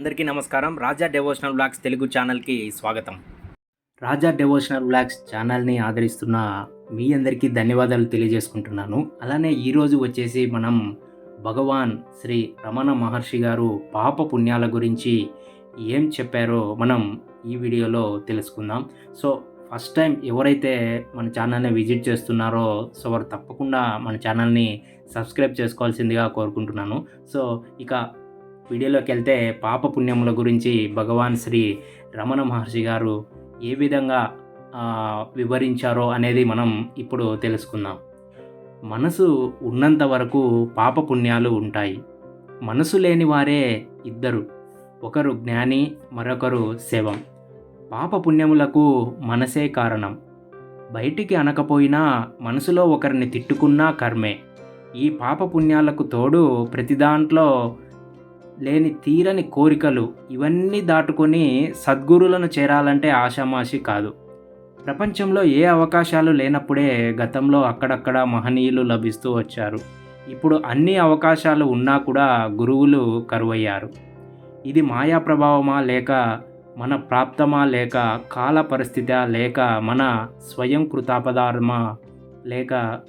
అందరికీ నమస్కారం. రాజా devotional blogs Telugu ఛానల్కి స్వాగతం. రాజా డెవోషనల్ బ్లాగ్స్ ఛానల్ని ఆదరిస్తున్న మీ అందరికీ ధన్యవాదాలు తెలియజేసుకుంటున్నాను. అలానే ఈరోజు వచ్చేసి మనం భగవాన్ శ్రీ రమణ మహర్షి గారు పాప పుణ్యాల గురించి ఏం చెప్పారో మనం ఈ వీడియోలో తెలుసుకుందాం. సో ఫస్ట్ టైం ఎవరైతే మన ఛానల్ని విజిట్ చేస్తున్నారో సో వారు తప్పకుండా మన ఛానల్ని సబ్స్క్రైబ్ చేసుకోవాల్సిందిగా కోరుకుంటున్నాను. సో ఇక వీడియోలోకి వెళ్తే పాప పుణ్యముల గురించి భగవాన్ శ్రీ రమణ మహర్షి గారు ఏ విధంగా వివరించారో అనేది మనం ఇప్పుడు తెలుసుకుందాం. మనసు ఉన్నంత వరకు పాప పుణ్యాలు ఉంటాయి. మనసు లేని వారే ఇద్దరు ఒకరు జ్ఞాని మరొకరు శవం. పాప పుణ్యములకు మనసే కారణం. బయటికి అనకపోయినా మనసులో ఒకరిని తిట్టుకున్నా కర్మే. ఈ పాప పుణ్యాలకు తోడు ప్రతి దాంట్లో లేని తీరని కోరికలు ఇవన్నీ దాటుకొని సద్గురులను చేరాలంటే ఆషామాషి కాదు. ప్రపంచంలో ఏ అవకాశాలు లేనప్పుడే గతంలో అక్కడక్కడ మహనీయులు లభిస్తూ వచ్చారు. ఇప్పుడు అన్ని అవకాశాలు ఉన్నా కూడా గురువులు కరువయ్యారు. ఇది మాయా ప్రభావమా లేక మన ప్రాప్తమా లేక కాల పరిస్థితి లేక మన స్వయం కృతాపదారమా లేక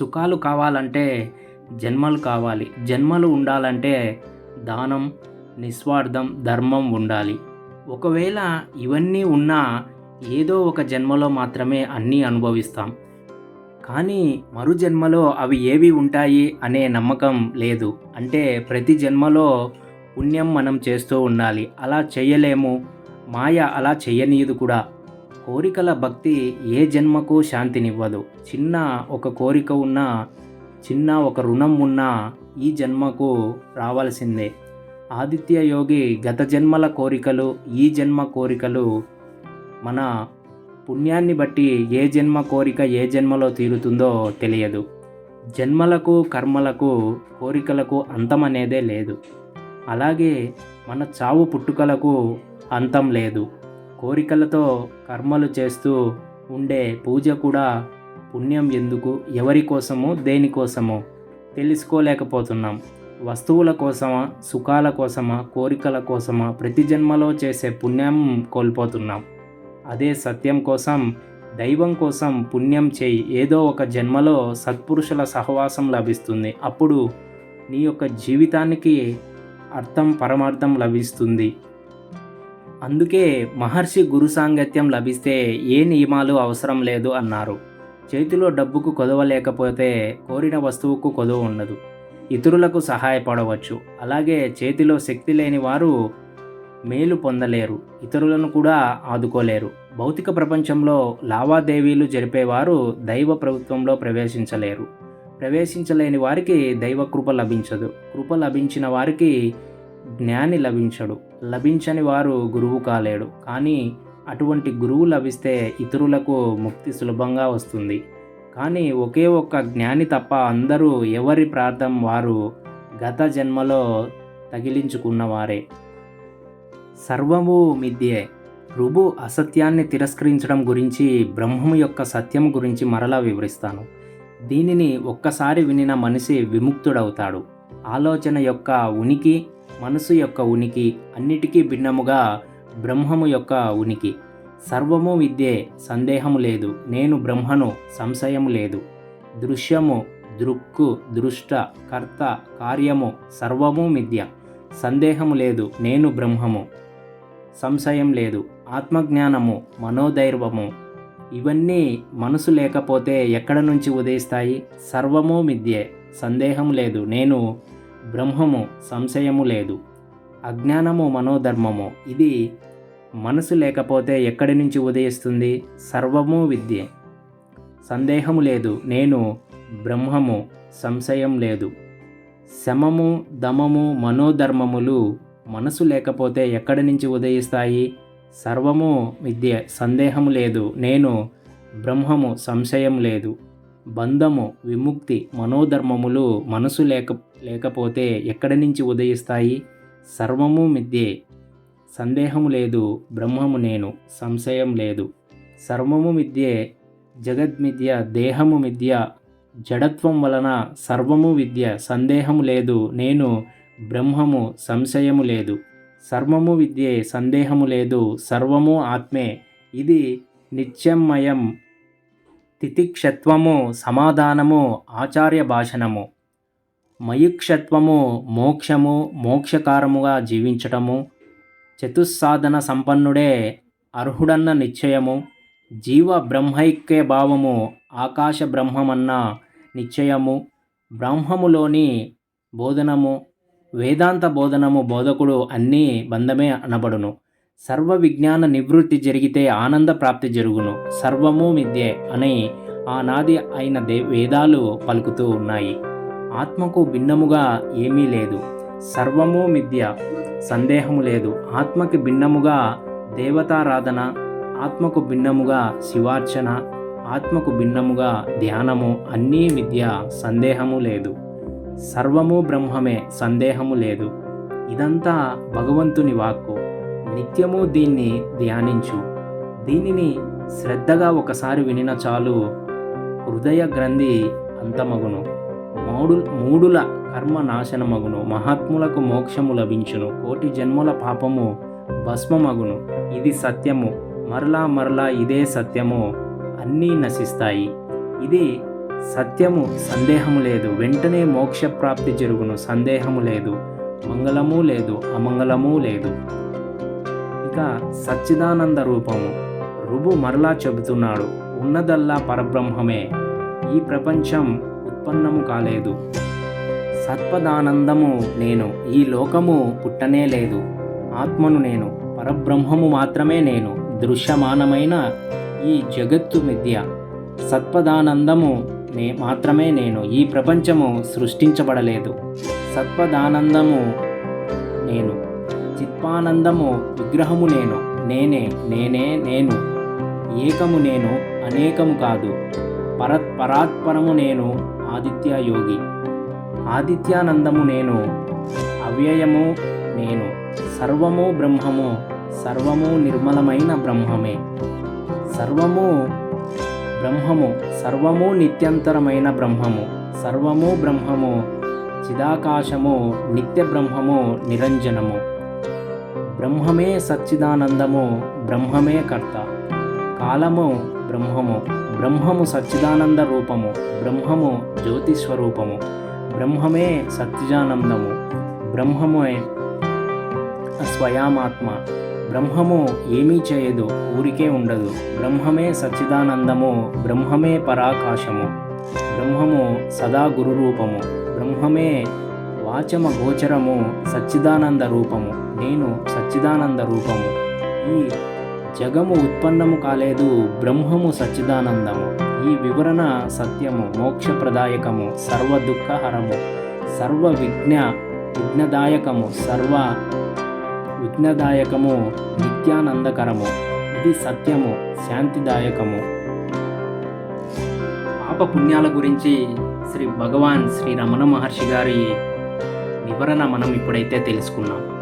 సుఖాలు కావాలంటే జన్మలు కావాలి. జన్మలు ఉండాలంటే దానం నిస్వార్థం ధర్మం ఉండాలి. ఒకవేళ ఇవన్నీ ఉన్నా ఏదో ఒక జన్మలో మాత్రమే అన్నీ అనుభవిస్తాం. కానీ మరు జన్మలో అవి ఏవి ఉంటాయి అనే నమ్మకం లేదు. అంటే ప్రతి జన్మలో పుణ్యం మనం చేస్తూ ఉండాలి. అలా చేయలేము. మాయ అలా చేయనీయదు కూడా. కోరికల భక్తి ఏ జన్మకు శాంతినివ్వదు. చిన్న ఒక కోరిక ఉన్నా చిన్న ఒక రుణం ఉన్నా ఈ జన్మకు రావాల్సిందే. ఆదిత్య యోగి గత జన్మల కోరికలు ఈ జన్మ కోరికలు మన పుణ్యాన్ని బట్టి ఏ జన్మ కోరిక ఏ జన్మలో తీరుతుందో తెలియదు. జన్మలకు కర్మలకు కోరికలకు అంతం అనేదే లేదు. అలాగే మన చావు పుట్టుకలకు అంతం లేదు. కోరికలతో కర్మలు చేస్తూ ఉండే పూజ కూడా పుణ్యం ఎందుకు? ఎవరి కోసమో దేనికోసమో? తెలుసుకోలేకపోతున్నాం. వస్తువుల కోసమా సుఖాల కోసమా కోరికల కోసమా ప్రతి జన్మలో చేసే పుణ్యం కోల్పోతున్నాం. అదే సత్యం కోసం దైవం కోసం పుణ్యం చేయి. ఏదో ఒక జన్మలో సత్పురుషుల సహవాసం లభిస్తుంది. అప్పుడు నీ యొక్క జీవితానికి అర్థం పరమార్థం లభిస్తుంది. అందుకే మహర్షి గురు సాంగత్యం లభిస్తే ఏ నియమాలు అవసరం లేదు అన్నారు. చేతిలో డబ్బుకు కొదవ లేకపోతే కోరిన వస్తువుకు కొదవ ఉండదు. ఇతరులకు సహాయపడవచ్చు. అలాగే చేతిలో శక్తి లేని వారు మేలు పొందలేరు. ఇతరులను కూడా ఆదుకోలేరు. భౌతిక ప్రపంచంలో లావాదేవీలు జరిపేవారు దైవ ప్రభుత్వంలో ప్రవేశించలేరు. ప్రవేశించలేని వారికి దైవ కృప లభించదు. కృప లభించిన వారికి జ్ఞాని లభించడు. లభించని వారు గురువు కాలేడు. కానీ అటువంటి గురువు లభిస్తే ఇతరులకు ముక్తి సులభంగా వస్తుంది. కానీ ఒకే ఒక్క జ్ఞాని తప్ప అందరూ ఎవరి ప్రార్థం వారు గత జన్మలో తగిలించుకున్నవారే. సర్వము మిథ్యే. రుబు అసత్యాన్ని తిరస్కరించడం గురించి బ్రహ్మము యొక్క సత్యం గురించి మరలా వివరిస్తాను. దీనిని ఒక్కసారి వినిన మనిషి విముక్తుడవుతాడు. ఆలోచన యొక్క ఉనికి మనసు యొక్క ఉనికి అన్నిటికీ భిన్నముగా బ్రహ్మము యొక్క ఉనికి. సర్వము విద్యే సందేహము లేదు. నేను బ్రహ్మను సంశయము లేదు. దృశ్యము దృక్కు దృష్ట కర్త కార్యము సర్వము మిథ్య. సందేహము లేదు. నేను బ్రహ్మము సంశయం లేదు. ఆత్మజ్ఞానము మనోధైర్వము ఇవన్నీ మనసు లేకపోతే ఎక్కడ నుంచి ఉదయిస్తాయి? సర్వము మిథ్యే. సందేహం లేదు. నేను బ్రహ్మము సంశయము లేదు. అజ్ఞానము మనోధర్మము ఇది మనసు లేకపోతే ఎక్కడి నుంచి ఉదయిస్తుంది? సర్వము విద్యే. సందేహము లేదు. నేను బ్రహ్మము సంశయం లేదు. శమము దమము మనోధర్మములు మనసు లేకపోతే ఎక్కడి నుంచి ఉదయిస్తాయి? సర్వము విద్య. సందేహము లేదు. నేను బ్రహ్మము సంశయం లేదు. బంధము విముక్తి మనోధర్మములు మనసు లేక లేకపోతే ఎక్కడి నుంచి ఉదయిస్తాయి? సర్వము మిథ్యే. సందేహము లేదు బ్రహ్మము నేను సంశయం లేదు. సర్వము మిథ్యే జగద్మిద్య దేహము మిథ్య జడత్వం వలన సర్వము విద్య సందేహము లేదు నేను బ్రహ్మము సంశయము లేదు. సర్వము విద్యే సందేహము లేదు సర్వము ఆత్మే. ఇది నిత్యమయం తితిక్షత్వము సమాధానము ఆచార్య భాషణము. మయుక్షత్వము మోక్షము మోక్షకారముగా జీవించటము చతుస్సాధన సంపన్నుడే అర్హుడన్న నిశ్చయము జీవ బ్రహ్మైక్య భావము ఆకాశ బ్రహ్మమన్న నిశ్చయము బ్రహ్మములోని బోధనము వేదాంత బోధనము బోధకుడు అన్నీ బంధమే అనబడును. సర్వ విజ్ఞాన నివృత్తి జరిగితే ఆనంద ప్రాప్తి జరుగును. సర్వము విద్యే అని ఆనాది అయిన దే వేదాలు పలుకుతూ ఉన్నాయి. ఆత్మకు భిన్నముగా ఏమీ లేదు. సర్వము మిథ్య సందేహము లేదు. ఆత్మకి భిన్నముగా దేవతారాధన ఆత్మకు భిన్నముగా శివార్చన ఆత్మకు భిన్నముగా ధ్యానము అన్నీ మిథ్య సందేహము లేదు. సర్వము బ్రహ్మమే సందేహము లేదు. ఇదంతా భగవంతుని వాక్కు. నిత్యము దీన్ని ధ్యానించు. దీనిని శ్రద్ధగా ఒకసారి వినిన చాలు హృదయ గ్రంథి అంతమగును. మూడు మూడుల కర్మ నాశనమగును మహాత్ములకు మోక్షము లభించును. కోటి జన్మల పాపము భస్మమగును. ఇది సత్యము. మరలా మరలా ఇదే సత్యము. అన్నీ నశిస్తాయి. ఇది సత్యము సందేహము లేదు. వెంటనే మోక్ష ప్రాప్తి జరుగును. సందేహము లేదు. మంగళము లేదు. అమంగళము లేదు. ఇక సచ్చిదానంద రూపము. రుబు మరలా చెబుతున్నాడు. ఉన్నదల్లా పరబ్రహ్మమే. ఈ ప్రపంచం ఉత్పన్నము కాలేదు. సత్పదానందము నేను ఈ లోకము పుట్టనే లేదు. ఆత్మను నేను పరబ్రహ్మము మాత్రమే నేను దృశ్యమానమైన ఈ జగత్తు మిథ్య. సత్పదానందము నే మాత్రమే నేను ఈ ప్రపంచము సృష్టించబడలేదు. సత్పదానందము నేను చిత్పానందము విగ్రహము నేను నేనే నేనే నేను ఏకము నేను అనేకము కాదు. పరత్ పరాత్పరము నేను ఆదిత్య యోగి. ఆదిత్యానందము నేను అవ్యయము నేను సర్వము బ్రహ్మము సర్వము నిర్మలమైన బ్రహ్మమే. సర్వము బ్రహ్మము సర్వము నిత్యంతరమైన బ్రహ్మము సర్వము బ్రహ్మము చిదాకాశము నిత్య బ్రహ్మము నిరంజనము. బ్రహ్మమే సచ్చిదానందము బ్రహ్మమే కర్త. కాలము బ్రహ్మము బ్రహ్మము సచ్చిదానంద రూపము బ్రహ్మము జ్యోతిస్వరూపము బ్రహ్మమే సత్యజానందము బ్రహ్మమే స్వయామాత్మ బ్రహ్మము ఏమీ చేయదు ఊరికే ఉండదు. బ్రహ్మమే సచ్చిదానందము బ్రహ్మమే పరాకాశము బ్రహ్మము సదా గురు రూపము బ్రహ్మమే వాచమ గోచరము సచ్చిదానంద రూపము నేను సచ్చిదానంద రూపము. ఈ జగము ఉత్పన్నము కాలేదు బ్రహ్మము సచ్చిదానందము. ఈ వివరణ సత్యము మోక్షప్రదాయకము సర్వ దుఃఖహరము సర్వ విఘ్న విఘ్నదాయకము సర్వ విఘ్నదాయకము నిత్యానందకరము. ఇది సత్యము శాంతిదాయకము. పాప పుణ్యాల గురించి శ్రీ భగవాన్ శ్రీ రమణ మహర్షి గారి వివరణ మనం ఇప్పుడైతే తెలుసుకున్నాం.